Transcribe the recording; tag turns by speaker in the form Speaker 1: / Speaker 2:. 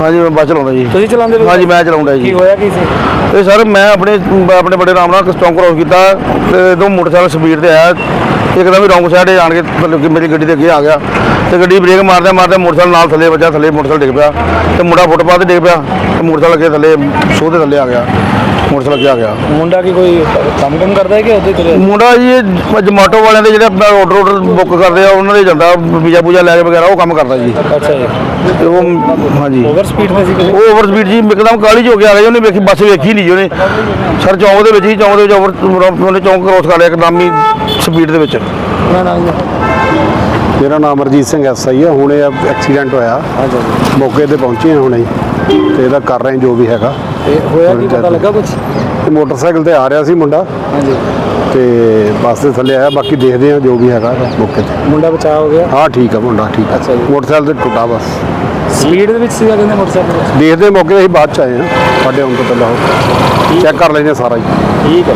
Speaker 1: ਹਾਂਜੀ ਮੈਂ ਬੱਸ ਚਲਾਉਂਦਾ ਜੀ।
Speaker 2: ਤੁਸੀਂ ਚਲਾਉਂਦੇ ਪਏ?
Speaker 1: ਹਾਂਜੀ ਮੈਂ ਚਲਾਉਂਦਾ
Speaker 2: ਕੀ
Speaker 1: ਜੀ
Speaker 2: ਹੋਇਆ ਕੀ ਸੀ?
Speaker 1: ਤੇ ਸਰ ਮੈਂ ਆਪਣੇ ਆਪਣੇ ਬੜੇ ਆਰਾਮ ਨਾਲ ਚੌਂਕ ਕ੍ਰੋਸ ਕੀਤਾ ਤੇ ਦੋ ਮੋਟਰਸਾਈਕਲ ਸਪੀਡ ਤੇ ਆਇਆ। ਇੱਕਦਮ ਹੀ ਰੌਂਗ ਸਾਈਡ ਆਣ ਕੇ ਮਤਲਬ ਕਿ ਮੇਰੀ ਗੱਡੀ ਦੇ ਅੱਗੇ ਆ ਗਿਆ। ਤੇ ਗੱਡੀ ਬ੍ਰੇਕ ਮਾਰਦੇ ਮਾਰਦੇ ਮੋਟਰਸਾਈਕਲ ਨਾਲ ਥੱਲੇ ਵੱਜਾ ਥੱਲੇ ਮੋਟਰਸਾਈਕਲ ਡਿੱਗ ਪਿਆ। ਤੇ ਮੁੰਡਾ ਫੁੱਟਪਾਥ ਤੇ ਡਿੱਗ ਪਿਆ। ਤੇ ਮੋਟਰਸਾਈਕਲ ਅੱਗੇ ਥੱਲੇ ਸੋਹ ਦੇ ਥੱਲੇ ਆ ਗਿਆ। ਮੋਟਰਸਾਈਕਲ ਅੱਗੇ ਆ ਗਿਆ।
Speaker 2: ਮੁੰਡਾ ਕੀ ਕੋਈ ਕੰਮ ਕੰਮ ਕਰਦਾ ਹੈ ਕਿ ਉਹਦੇ ਤੁਰਿਆ
Speaker 1: ਮੁੰਡਾ ਜੀ ਇਹ ਜਮਾਟੋ ਵਾਲਿਆਂ ਦੇ ਜਿਹੜੇ ਆਰਡਰ ਆਰਡਰ ਬੁੱਕ ਕਰਦੇ ਆ ਉਹਨਾਂ ਦੇ ਜਾਂਦਾ ਵੀਜ਼ਾ ਪੂਜਾ ਲੈ ਕੇ ਵਗੈਰਾ ਉਹ ਕੰਮ ਕਰਦਾ ਜੀ।
Speaker 2: ਅੱਛਾ ਜੀ।
Speaker 1: ਤੇ ਉਹ ਹਾਂਜੀ।
Speaker 2: ਓਵਰ ਸਪੀਡ ਤੇ ਸੀ ਕਿ
Speaker 1: ਉਹ ਓਵਰ ਸਪੀਡ ਜੀ ਇੱਕਦਮ ਕਾਲੀ ਚ ਹੋ ਕੇ ਆ ਗਿਆ ਜੀ, ਉਹਨੇ ਵੇਖੀ ਬੱਸ ਵੇਖੀ ਨਹੀਂ ਜੀ ਉਹਨੇ। ਸਰ ਚੌਂਕ ਦੇ ਵਿੱਚ ਹੀ ਚੌਂਕ ਦੇ ਵਿੱਚ ਓਵਰ ਉਹਨੇ ਚੌਂਕ ਕ੍ਰੋਸ ਕਰ ਲਿਆ ਇੱਕਦਮ ਹੀ ਸਪੀਡ ਦੇ ਵਿੱਚ।
Speaker 2: ਨਾ ਨਾ
Speaker 3: ਮੇਰਾ ਨਾਮ ਅਮਰਜੀਤ ਸਿੰਘ ਐਸਆਈ ਹੈ ਹੁਣੇ ਐਕਸੀਡੈਂਟ ਹੋਇਆ। ਮੌਕੇ ਤੇ ਪਹੁੰਚੇ ਹਾਂ ਹੁਣੇ। ਹੀ ਤੇ ਇਹਦਾ ਕਰ ਰਹੇ ਜੋ ਵੀ ਹੈਗਾ।
Speaker 2: ਤੇ ਹੋਇਆ ਕੀ ਪਤਾ ਲੱਗਾ ਕੁਝ
Speaker 3: ਤੇ ਮੋਟਰਸਾਈਕਲ ਤੇ ਆ ਰਿਹਾ ਸੀ ਮੁੰਡਾ।
Speaker 2: ਹਾਂਜੀ।
Speaker 3: ਤੇ ਬੱਸ ਦੇ ਥੱਲੇ ਆਇਆ ਬਾਕੀ ਦੇਖਦੇ ਹਾਂ ਜੋ ਵੀ ਹੈਗਾ ਮੌਕੇ ਤੇ।
Speaker 2: ਮੁੰਡਾ ਬਚਾਅ ਹੋ ਗਿਆ?
Speaker 3: ਹਾਂ ਠੀਕ ਹੈ ਮੁੰਡਾ ਠੀਕ
Speaker 2: ਅੱਛਾ ਜੀ।
Speaker 3: ਮੋਟਰਸਾਈਕਲ ਤੇ ਟੁੱਟਾ ਬਸ।
Speaker 2: ਸਪੀਡ ਦੇ ਵਿੱਚ ਸੀਗਾ ਕਹਿੰਦੇ ਮੋਟਰਸਾਈਕਲ
Speaker 3: ਦੇਖਦੇ ਮੌਕੇ ਤੇ ਅਸੀਂ ਬਾਅਦ ਚ ਆਏ ਹਾਂ ਸਾਡੇ ਆਉਣ ਤੋਂ ਪਹਿਲਾਂ ਚੈੱਕ ਕਰ ਲੈਂਦੇ ਹਾਂ ਸਾਰਾ ਹੀ।
Speaker 2: ਠੀਕ ਹੈ।